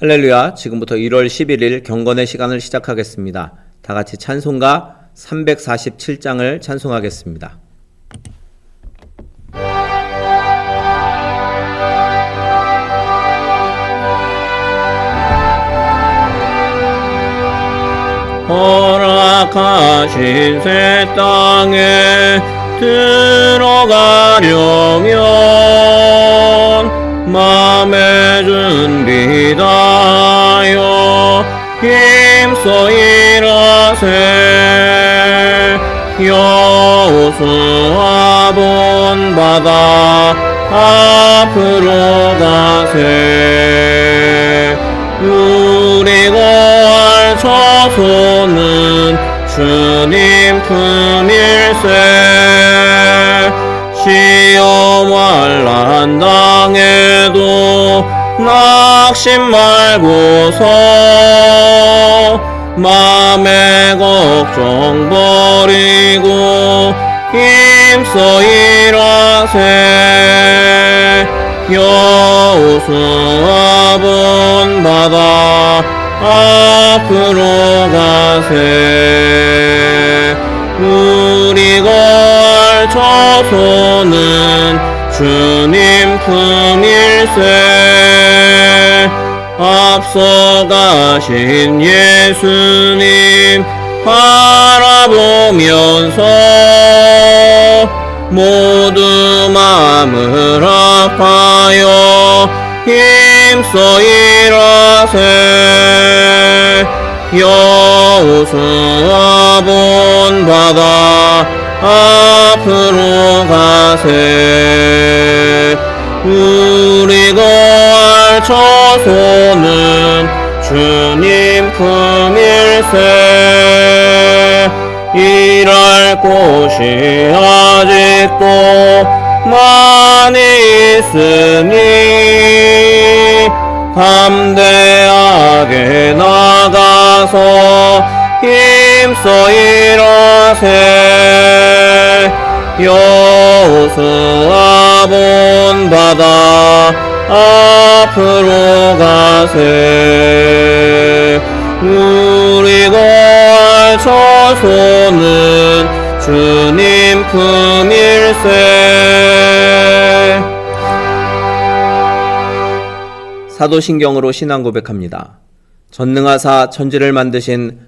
할렐루야. 지금부터 1월 11일 경건의 시간을 시작하겠습니다. 다 같이 찬송가 347장을 찬송하겠습니다. 허락하신 새 땅에 들어가려면 마음의 준비다여 힘써 일하세. 여호수아 본 바다 앞으로 가세. 우리 거할 처소는 주님 품일세 시험 환란 당해도 낙심 말고서 맘의 걱정 버리고 힘써 일하세. 여호수아 본 바다 앞으로 가세. 우리 걸 처소는 주님 품일세. 앞서가신 예수님 바라보면서 모두 마음을 아파여 힘써 일하세. 여호수아 본 바다 앞으로 가세. 우리 거할 처소는 주님 품일세. 일할 곳이 아직도 많이 있으니 담대하게 나가서 힘써 일하세. 여호수아 본 바다 앞으로 가세. 우리 거할 처소는 주님 품일세. 사도신경으로 신앙 고백합니다. 전능하사 천지를 만드신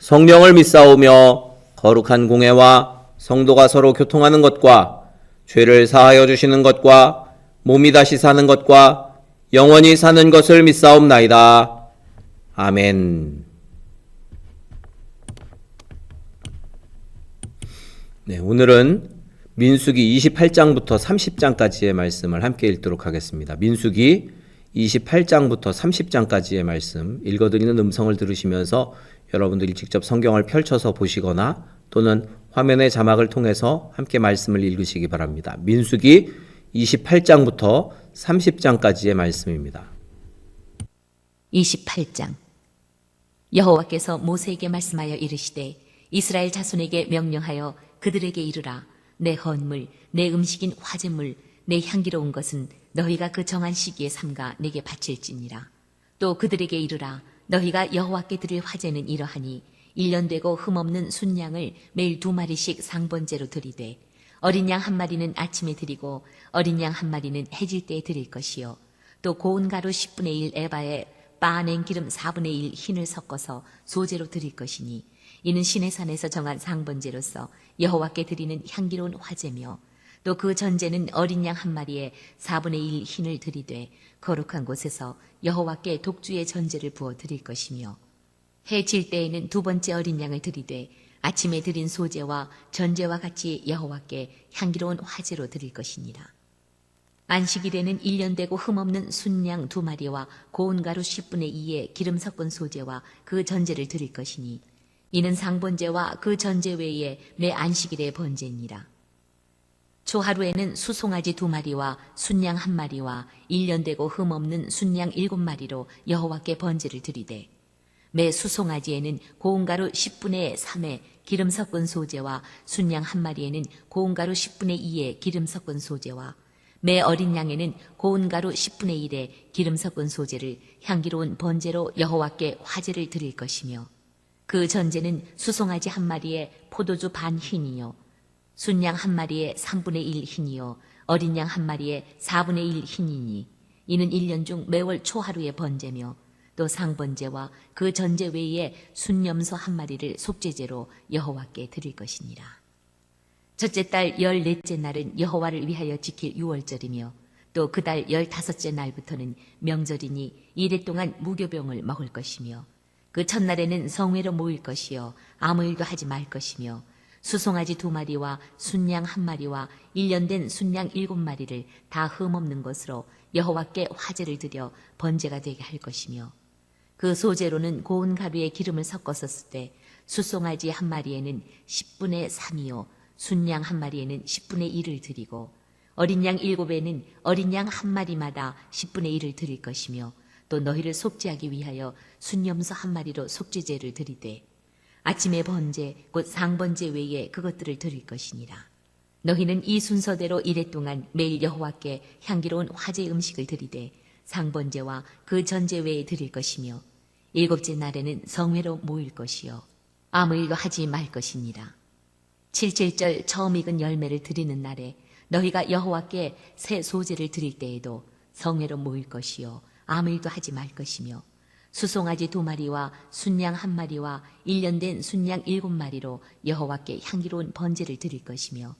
성령을 믿사오며 거룩한 공회와 성도가 서로 교통하는 것과 죄를 사하여 주시는 것과 몸이 다시 사는 것과 영원히 사는 것을 믿사옵나이다. 아멘. 네, 오늘은 민수기 28장부터 30장까지의 말씀을 함께 읽도록 하겠습니다. 민수기 28장부터 30장까지의 말씀 읽어드리는 음성을 들으시면서 여러분들이 직접 성경을 펼쳐서 보시거나 또는 화면의 자막을 통해서 함께 말씀을 읽으시기 바랍니다. 민수기 28장부터 30장까지의 말씀입니다. 28장 여호와께서 모세에게 말씀하여 이르시되 이스라엘 자손에게 명령하여 그들에게 이르라 내 헌물 내 음식인 화제물 내 향기로운 것은 너희가 그 정한 시기에 삼가 내게 바칠지니라 또 그들에게 이르라 너희가 여호와께 드릴 화제는 이러하니 일년 되고 흠없는 순양을 매일 두 마리씩 상번제로 드리되 어린 양 한 마리는 아침에 드리고 어린 양 한 마리는 해질 때에 드릴 것이요. 또 고운 가루 10분의 1 에바에 빻아낸 기름 4분의 1 흰을 섞어서 소재로 드릴 것이니 이는 신의 산에서 정한 상번제로서 여호와께 드리는 향기로운 화제며 또 그 전제는 어린 양 한 마리에 4분의 1 흰을 드리되 거룩한 곳에서 여호와께 독주의 전제를 부어 드릴 것이며 해질 때에는 두 번째 어린 양을 드리되 아침에 드린 소제와 전제와 같이 여호와께 향기로운 화제로 드릴 것이니라. 안식일에는 1년 되고 흠없는 순양 두 마리와 고운 가루 10분의 2의 기름 섞은 소재와 그 전제를 드릴 것이니 이는 상번제와 그 전제 외에 내 안식일의 번제니라. 초하루에는 수송아지 두 마리와 순양 한 마리와 1년 되고 흠없는 순양 일곱 마리로 여호와께 번제를 드리되 매 수송아지에는 고운 가루 10분의 3의 기름 섞은 소재와 순양 한 마리에는 고운 가루 10분의 2의 기름 섞은 소재와 매 어린 양에는 고운 가루 10분의 1의 기름 섞은 소재를 향기로운 번제로 여호와께 화제를 드릴 것이며 그 전제는 수송아지 한 마리에 포도주 반 흰이요 순양 한 마리에 3분의 1 흰이요. 어린 양 한 마리에 4분의 1 흰이니. 이는 1년 중 매월 초하루의 번제며 또 상번제와 그 전제 외에 순염소 한 마리를 속죄제로 여호와께 드릴 것이니라. 첫째 달 열넷째 날은 여호와를 위하여 지킬 유월절이며 또 그 달 열다섯째 날부터는 명절이니 이래 동안 무교병을 먹을 것이며 그 첫날에는 성회로 모일 것이요. 아무 일도 하지 말 것이며 수송아지 두 마리와 순양 한 마리와 일년 된 순양 일곱 마리를 다 흠없는 것으로 여호와께 화제를 드려 번제가 되게 할 것이며 그 소재로는 고운 가루에 기름을 쓸때 수송아지 한 마리에는 10분의 3이요 순양 한 마리에는 10분의 1을 드리고 어린 양 일곱에는 어린 양 한 마리마다 10분의 1을 드릴 것이며 또 너희를 속죄하기 위하여 순염소 한 마리로 속죄제를 드리되 아침의 번제 곧 상번제 외에 그것들을 드릴 것이니라. 너희는 이 순서대로 이래 동안 매일 여호와께 향기로운 화제 음식을 드리되 상번제와 그 전제 외에 드릴 것이며 일곱째 날에는 성회로 모일 것이요 아무 일도 하지 말 것이니라. 칠칠절 처음 익은 열매를 드리는 날에 너희가 여호와께 새 소제를 드릴 때에도 성회로 모일 것이요 아무 일도 하지 말 것이며 수송아지 두 마리와 순양 한 마리와 일년 된 순양 일곱 마리로 여호와께 향기로운 번제를 드릴 것이며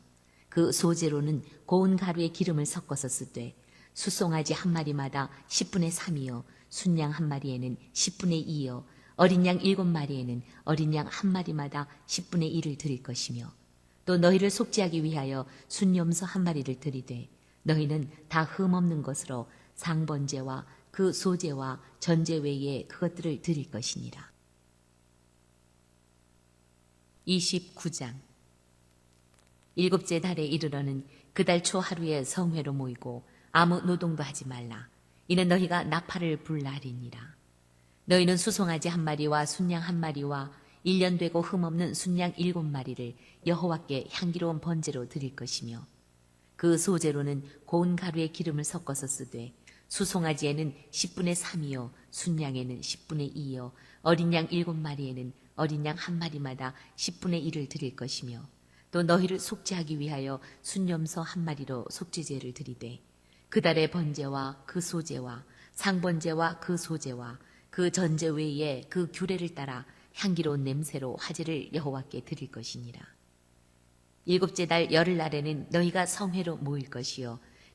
그 소제로는 고운 가루에 기름을 섞어서 쓰되 수송아지 한 마리마다 10분의 3이요 순양 한 마리에는 10분의 2요 어린 양 일곱 마리에는 어린 양 한 마리마다 10분의 1을 드릴 것이며 또 너희를 속죄하기 위하여 순염소 한 마리를 드리되 너희는 다 흠없는 것으로 상번제와 그 소제와 전제 외에 그것들을 드릴 것이니라. 29장 일곱째 달에 이르러는 그달 초 하루에 성회로 모이고 아무 노동도 하지 말라. 이는 너희가 나팔을 불 날이니라. 너희는 수송아지 한 마리와 순양 한 마리와 일년 되고 흠없는 순양 일곱 마리를 여호와께 향기로운 번제로 드릴 것이며 그 소제로는 고운 가루에 기름을 섞어서 쓰되 수송아지에는 10분의 3이요 순양에는 10분의 2요 어린 양 일곱 마리에는 어린 양 한 마리마다 10분의 1을 드릴 것이며 또 너희를 속죄하기 위하여 순염소 한 마리로 속죄제를 드리되 그 달의 번제와 그 소제와 상번제와 그 소제와 그 전제 외에 그 규례를 따라 향기로운 냄새로 화제를 여호와께 드릴 것이니라. 일곱째 달 열흘 날에는 너희가 성회로 모일 것이요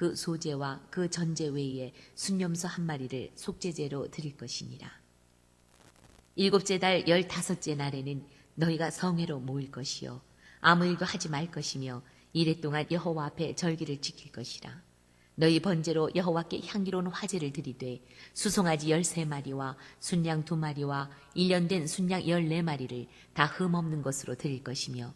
그 소제와 그 전제 외에 순념소 한 마리를 속죄제로 드릴 것이니라. 일곱째 달 열다섯째 날에는 너희가 성회로 모일 것이요 아무 일도 하지 말 것이며 이래 동안 여호와 앞에 절기를 지킬 것이라. 너희 번제로 여호와께 향기로운 화제를 드리되 수송아지 열세 마리와 순양 두 마리와 일년 된 순양 열네 마리를 다 흠없는 것으로 드릴 것이며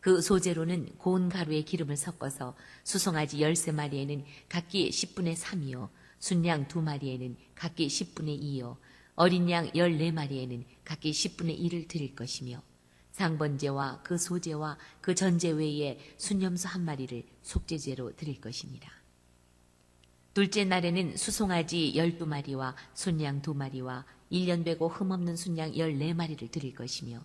그 소재로는 고운 가루에 기름을 섞어서 수송아지 열세 마리에는 각기 10분의 3이요 순양 두 마리에는 각기 10분의 2요 어린 양 열네 마리에는 각기 10분의 1을 드릴 것이며 상번제와 그 소제와 그 전제 외에 순염소 한 마리를 속죄제로 드릴 것이니라. 둘째 날에는 수송아지 열두 마리와 순양 두 마리와 일년 되고 흠없는 순양 열네 마리를 드릴 것이며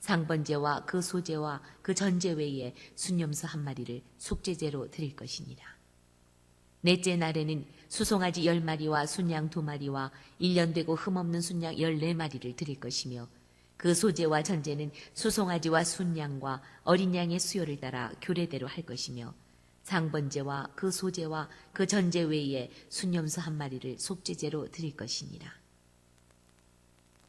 상번제와 그 소제와 그 전제 외에 순염소 한 마리를 속죄제로 드릴 것이니라. 넷째 날에는 수송아지 열 마리와 순양 두 마리와 일년 되고 흠없는 순양 열네 마리를 드릴 것이며 그 소제와 전제는 수송아지와 순양과 어린 양의 수요를 따라 규례대로 할 것이며 상번제와 그 소제와 그 전제 외에 순염소 한 마리를 속죄제로 드릴 것이니라.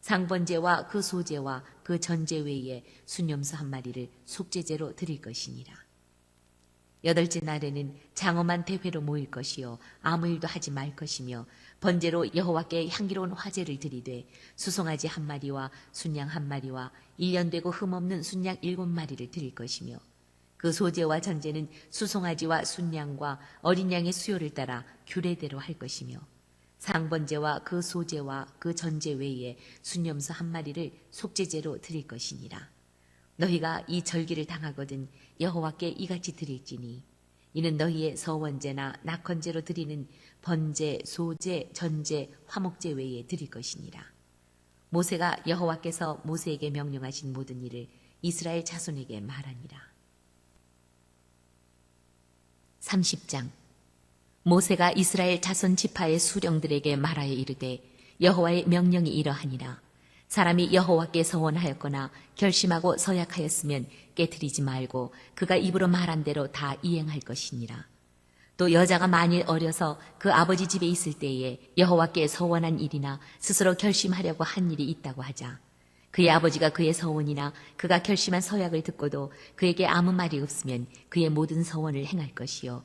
상번제와 그 소제와 그 전제 외에 순염소 한 마리를 속죄제로 드릴 것이니라. 여덟째 날에는 장엄한 대회로 모일 것이요 아무 일도 하지 말 것이며 번제로 여호와께 향기로운 화제를 드리되 수송아지 한 마리와 순양 한 마리와 일년되고 흠없는 순양 일곱 마리를 드릴 것이며 그 소제와 전제는 수송아지와 순양과 어린 양의 수요를 따라 규례대로 할 것이며 상번제와 그 소제와 그 전제 외에 순염소 한 마리를 속죄제로 드릴 것이니라. 너희가 이 절기를 당하거든 여호와께 이같이 드릴지니 이는 너희의 서원제나 낙헌제로 드리는 번제, 소제, 전제, 화목제 외에 드릴 것이니라. 모세가 여호와께서 모세에게 명령하신 모든 일을 이스라엘 자손에게 말하니라. 30장 모세가 이스라엘 자손 지파의 수령들에게 말하여 이르되 여호와의 명령이 이러하니라. 사람이 여호와께 서원하였거나 결심하고 서약하였으면 깨뜨리지 말고 그가 입으로 말한 대로 다 이행할 것이니라. 또 여자가 만일 어려서 그 아버지 집에 있을 때에 여호와께 서원한 일이나 스스로 결심하려고 한 일이 있다고 하자. 그의 아버지가 그의 서원이나 그가 결심한 서약을 듣고도 그에게 아무 말이 없으면 그의 모든 서원을 행할 것이요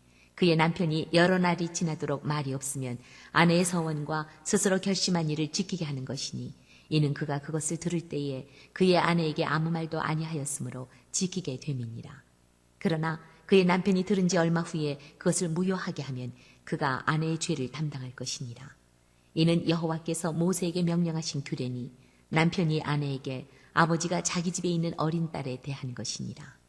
그의 남편이 여러 날이 지나도록 말이 없으면 아내의 서원과 스스로 결심한 일을 지키게 하는 것이니 이는 그가 그것을 들을 때에 그의 아내에게 아무 말도 아니하였으므로 지키게 됨이니라. 그러나 그의 남편이 들은 지 얼마 후에 그것을 무효하게 하면 그가 아내의 죄를 담당할 것이니라. 이는 여호와께서 모세에게 명령하신 규례니 남편이 아내에게 아버지가 자기 집에 있는 어린 딸에 대한 것이니라.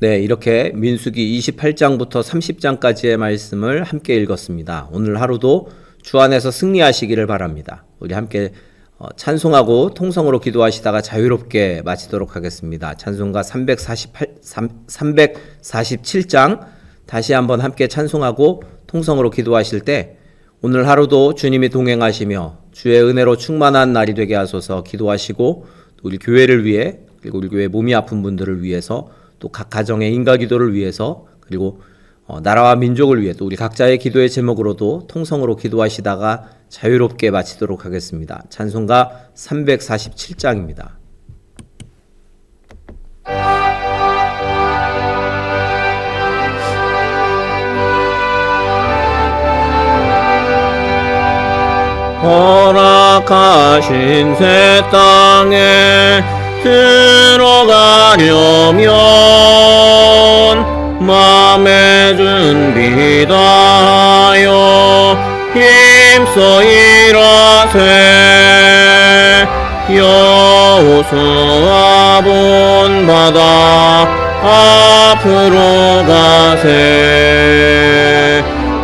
네, 이렇게 민수기 28장부터 30장까지의 말씀을 함께 읽었습니다. 오늘 하루도 주 안에서 승리하시기를 바랍니다. 우리 함께 어, 찬송하고 통성으로 기도하시다가 자유롭게 마치도록 하겠습니다. 찬송가 348, 347장 다시 한번 함께 찬송하고 통성으로 기도하실 때 오늘 하루도 주님이 동행하시며 주의 은혜로 충만한 날이 되게 하소서 기도하시고 또 우리 교회를 위해 그리고 우리 교회 몸이 아픈 분들을 위해서 또 각 가정의 인가 기도를 위해서 그리고 어, 나라와 민족을 위해 또 우리 각자의 기도의 제목으로도 통성으로 기도하시다가 자유롭게 마치도록 하겠습니다. 찬송가 347장입니다. 허락하신 새 땅에 들어가려면 마음의 준비 다하여 힘써 일하세. 여호수아 본 바다 앞으로 가세.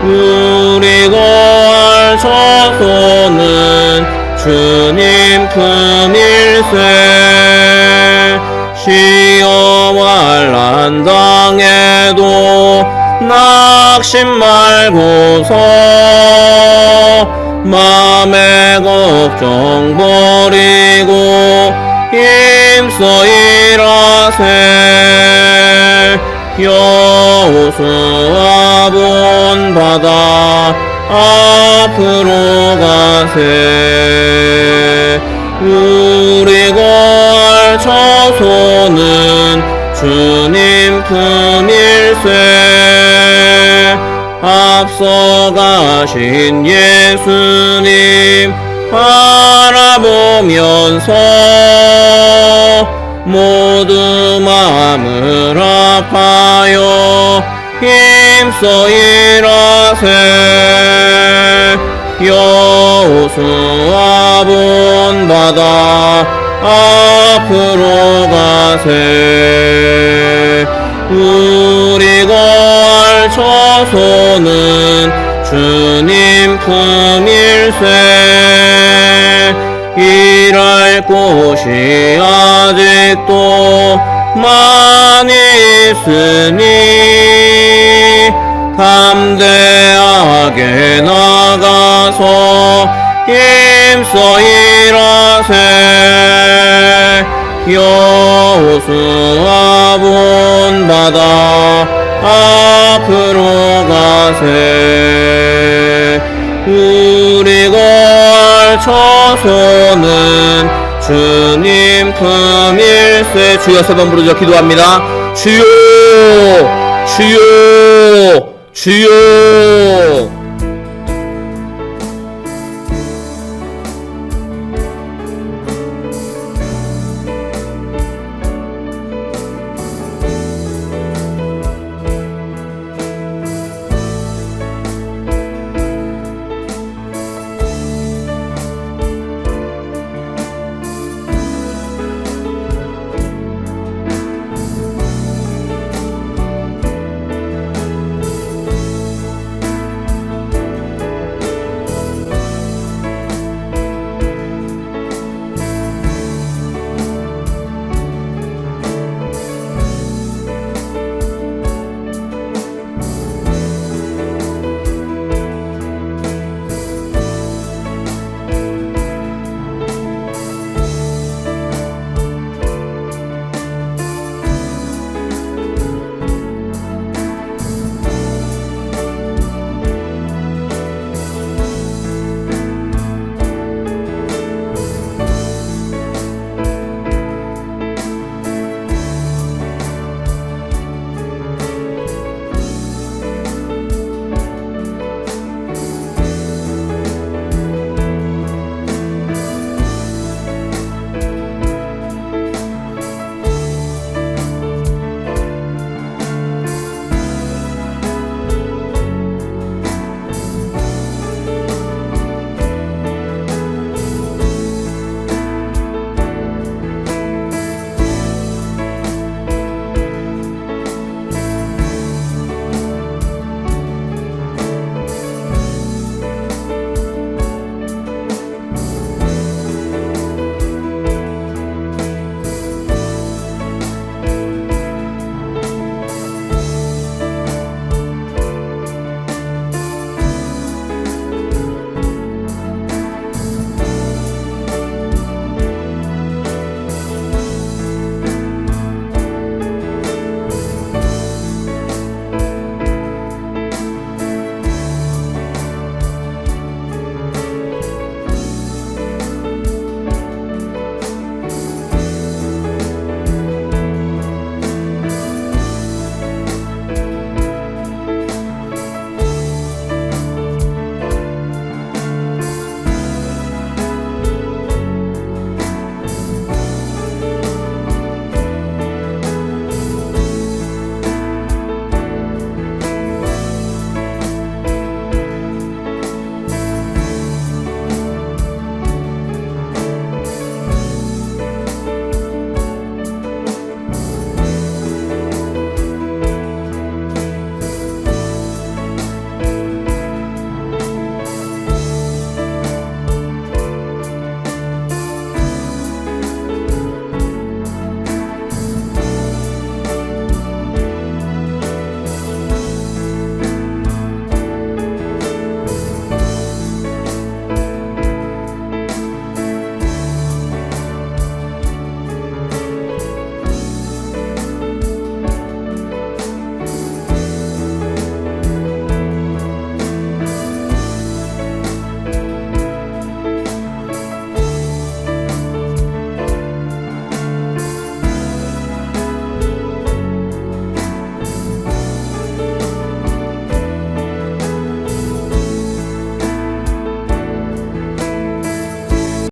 우리 거할 처소는 주님 품일세. 시험할 난 당해도 낙심 말고서 맘의 걱정 버리고 힘써 일하세. 여호수아 본 바다 앞으로 가세 우리 걸 처소는 주님 품일세. 앞서가신 예수님 바라보면서 모두 마음을 아파요. 힘써 일하세 여호수아 본 바다 앞으로 가세. 우리 걸 처소는 주님 품일세. 일할 곳이 아직도 많이 있으니 담대하게 나가서 힘써 일하세. 여호수아 본 바다 앞으로 가세. 우리 걸 처소는 주님 품일세. 주여 세번 부르짖어 기도합니다. 주여 주여 주여